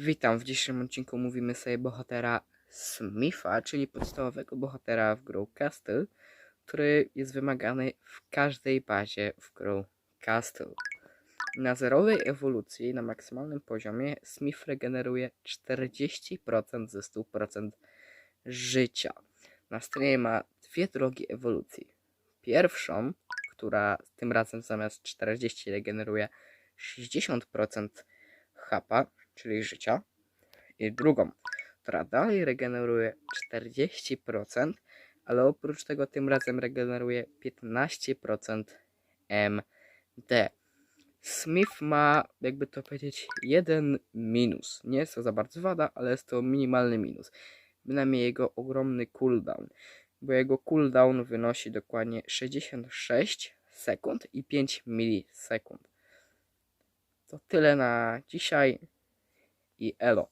Witam, w dzisiejszym odcinku mówimy sobie bohatera Smitha, czyli podstawowego bohatera w grą Castle, który jest wymagany w każdej bazie w grą Castle. Na zerowej ewolucji na maksymalnym poziomie Smith regeneruje 40% ze 100% życia. Na stronie ma dwie drogi ewolucji. Pierwszą, która tym razem zamiast 40 regeneruje 60% HP, czyli życia. I drugą, która dalej regeneruje 40%, ale oprócz tego tym razem regeneruje 15% MD. Smith ma, jakby to powiedzieć, jeden minus. Nie jest to za bardzo wada, ale jest to minimalny minus. Bynajmniej jego ogromny cooldown, bo jego cooldown wynosi dokładnie 66 sekund i 5 milisekund. To tyle na dzisiaj i elo.